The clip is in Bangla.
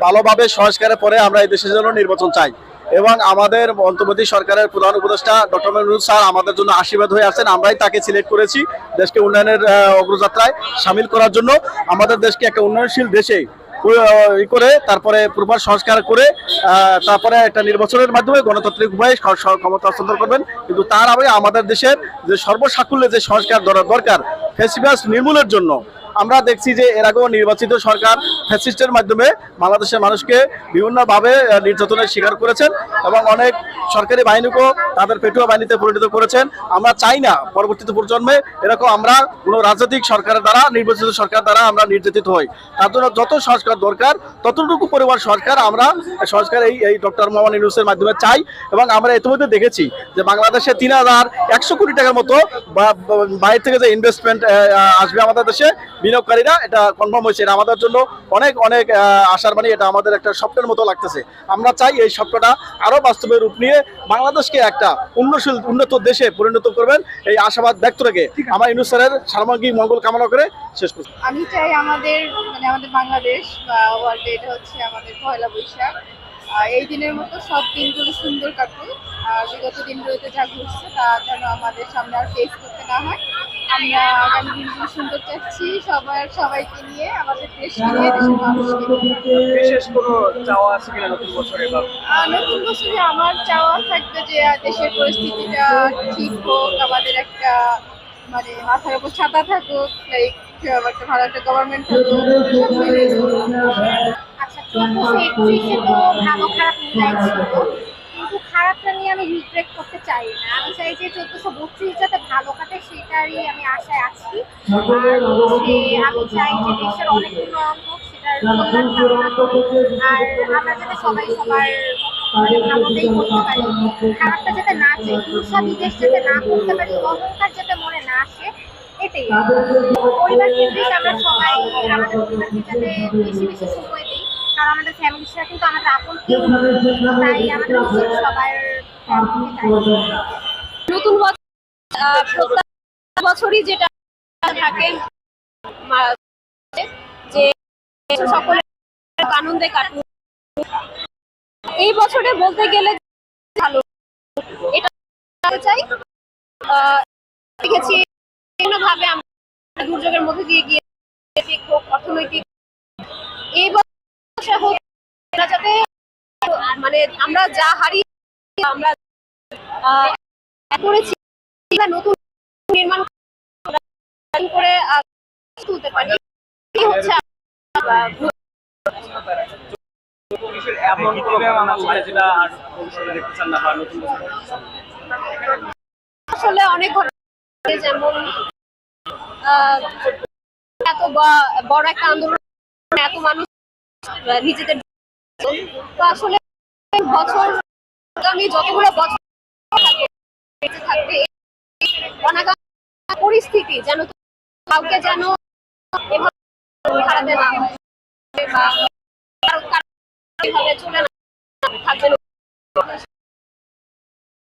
ভালোভাবে সংস্কারের পরে আমরা এই দেশের জন্য নির্বাচন চাই। এবং আমাদের অন্তর্বর্তী সরকারের প্রধান উপদেষ্টা ডক্টর মেহরুল স্যার আমাদের জন্য আশীর্বাদ হয়ে আছেন। আমরাই তাকে সিলেক্ট করেছি দেশকে উন্নয়নের অগ্রযাত্রায় সামিল করার জন্য। আমাদের দেশকে একটা উন্নয়নশীল দেশে করে, তারপরে প্রপার সংস্কার করে তারপরে একটা নির্বাচনের মাধ্যমে গণতান্ত্রিক উপায়ে ক্ষমতা হস্তান্তর করবেন। কিন্তু তার আগে আমাদের দেশের যে সর্বসাকুল্যে যে সংস্কার দর- দরকার, ফেসিবাস নির্মূলের জন্য আমরা দেখছি যে এর আগেও নির্বাচিত সরকার ফ্যাসিস্টের মাধ্যমে বাংলাদেশের মানুষকে বিভিন্নভাবে নির্যাতনের শিকার করেছেন এবং অনেক সরকারি বাহিনীকেও তাদের পেটুয়া বাহিনীতে পরিণত করেছেন। আমরা চাই না পরবর্তীতে প্রজন্মে এরকম আমরা কোনো রাজনৈতিক সরকারের দ্বারা, নির্বাচিত সরকার দ্বারা আমরা নির্যাতিত হই। তার জন্য যত সংস্কার দরকার, ততটুকু পরিবার সরকার আমরা সংস্কার এই এই ডক্টর মোহাম্মদ ইউনুসের মাধ্যমে চাই এবং আমরা ইতিমধ্যে দেখেছি যে বাংলাদেশে তিন হাজার একশো কোটি টাকার মতো বাইরে থেকে যে ইনভেস্টমেন্ট আসবে আমাদের দেশে, বিনিয়োগকারীরা এটা কনফার্ম হয়েছে। এটা আমাদের জন্য অনেক অনেক আশার বাণী, এটা আমাদের একটা স্বপ্নের মতো লাগতেছে। আমরা চাই এই স্বপ্নটা আরও বাস্তবে রূপ নিয়ে বাংলাদেশকে একটা উন্নয়নশীল উন্নত দেশে পরিণত করবেন। এই আশাবাদ ব্যক্ত রেখে আমার ইউনুস স্যারের সামগ্রিক মঙ্গল কামনা করে শেষ করছি। আমি চাই আমাদের মানে আমাদের বাংলাদেশ বা ওয়ার্ল্ডে এটা হচ্ছে আমাদের পয়লা বৈশাখ। এই দিনের মতো সব দিনগুলো সুন্দর কাটবে আর বিগত দিনগুলোতে যা ঘুরছে তা যেন আমাদের সামনে আর ফেস করতে না হয়। আমরা আগামী দিনগুলো সুন্দর চাচ্ছি সবার সবাইকে নিয়ে আমাদের দেশকে নিয়ে দেশের মানুষকে বিশেষ কোনো চাওয়া আছে কিনা নতুন বছরে বা নতুন বছরে আমার চাওয়া থাকবে যে দেশের পরিস্থিতিটা ঠিক হোক আমাদের একটা মানে মাথার উপর ছাতা থাকুক লাইক একটা ভালো একটা গভর্নমেন্ট থাকুক আচ্ছা চোদ্দশো একত্রিশে তো ভালো খারাপ মিলাই ছিল কিন্তু খারাপটা নিয়ে আমি রিগ্রেট করতে চাই না। আমি চাই যে চোদ্দশো বত্রিশ যাতে ভালো কাটে, সেটারই আমি আশায় আছি। আমি চাই যে দেশের অনেক উন্নয়ন হোক, সেটার কল্যাণ কামনা করি আর আমরা যাতে সবাই সবার ভালোতেই করতে পারি। খারাপটা যাতে না চাই হিংসা বিদেশ যাতে না করতে পারি, অহংকার যাতে মনে না আসে, এটাই। পরিবার কেন্দ্রিক আমরা সবাই আমাদের পরিবারকে যাতে বেশি বেশি সময় কারণ আমাদের ফ্যামিলির সাথে কিন্তু আমাদের আপন তাই আমাদের উচিত সবার নতুন বছর বছরই যেটা থাকে যে সকলে আনন্দে এই বছরে বলতে গেলে ভালো। এটা চাই আহ, দেখেছি বিভিন্নভাবে আমরা দুর্যোগের মধ্যে দিয়ে গিয়ে অর্থনৈতিক। এই যাতে মানে আমরা যা হারিয়ে আমরা করেছি। নতুন নির্মাণ করে তুলতে পারি। হচ্ছে আসলে অনেক ঘটনা যেমন এত বড় একটা আন্দোলন এত মানুষ নিজেদের তো আসলে বছর আমি যতগুলো বছর পরিস্থিতি যেন কাউকে যেন হয় চলে না থাকবে